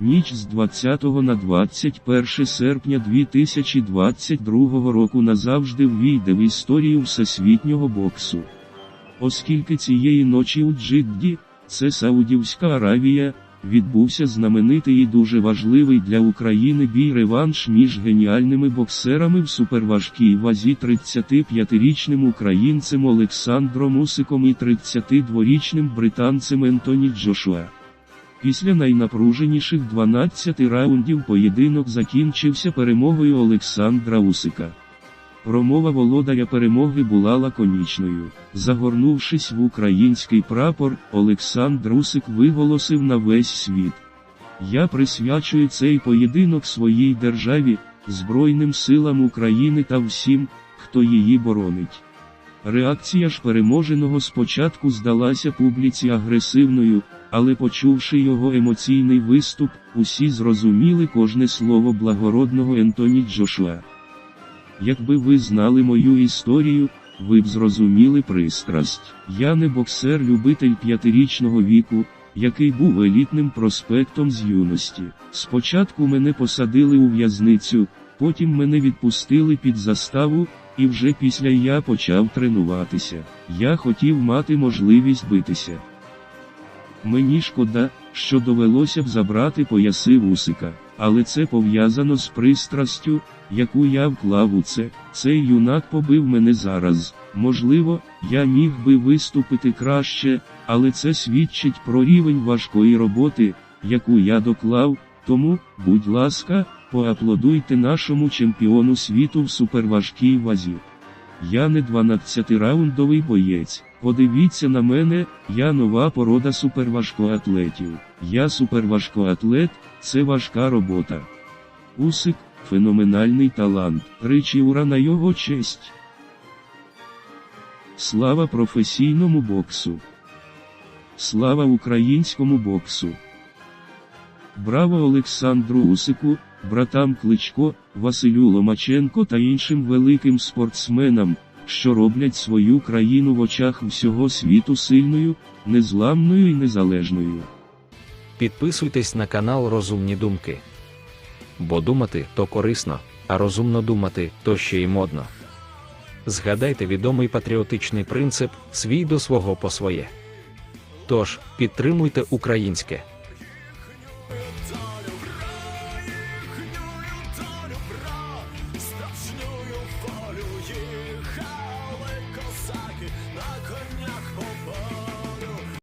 Ніч з 20 на 21 серпня 2022 року назавжди ввійде в історію всесвітнього боксу. Оскільки цієї ночі у Джидді, це Саудівська Аравія, відбувся знаменитий і дуже важливий для України бій-реванш між геніальними боксерами в суперважкій вазі 35-річним українцем Олександром Усиком і 32-річним британцем Ентоні Джошуа. Після найнапруженіших 12 раундів поєдинок закінчився перемогою Олександра Усика. Промова володаря перемоги була лаконічною. Загорнувшись в український прапор, Олександр Усик виголосив на весь світ. Я присвячую цей поєдинок своїй державі, Збройним силам України та всім, хто її боронить. Реакція ж переможеного спочатку здалася публіці агресивною, але почувши його емоційний виступ, усі зрозуміли кожне слово благородного Ентоні Джошуа. Якби ви знали мою історію, ви б зрозуміли пристрасть. Я не боксер-любитель п'ятирічного віку, який був елітним проспектом з юності. Спочатку мене посадили у в'язницю, потім мене відпустили під заставу, і вже після я почав тренуватися. Я хотів мати можливість битися. Мені шкода, що довелося б забрати пояси вусика, але це пов'язано з пристрастю, яку я вклав у це. Цей юнак побив мене зараз. Можливо, я міг би виступити краще, але це свідчить про рівень важкої роботи, яку я доклав. Тому, будь ласка, поаплодуйте нашому чемпіону світу в суперважкій вазі. Я не 12-раундовий боєць. Подивіться на мене, я нова порода суперважкоатлетів. Я суперважкоатлет, це важка робота. Усик феноменальний талант. Речі ура на його честь. Слава професійному боксу. Слава українському боксу. Браво Олександру Усику, братам Кличко, Василю Ломаченко та іншим великим спортсменам, що роблять свою країну в очах всього світу сильною, незламною і незалежною. Підписуйтесь на канал Розумні Думки. Бо думати то корисно, а розумно думати то ще й модно. Згадайте відомий патріотичний принцип свій до свого по своє. Тож, підтримуйте українське.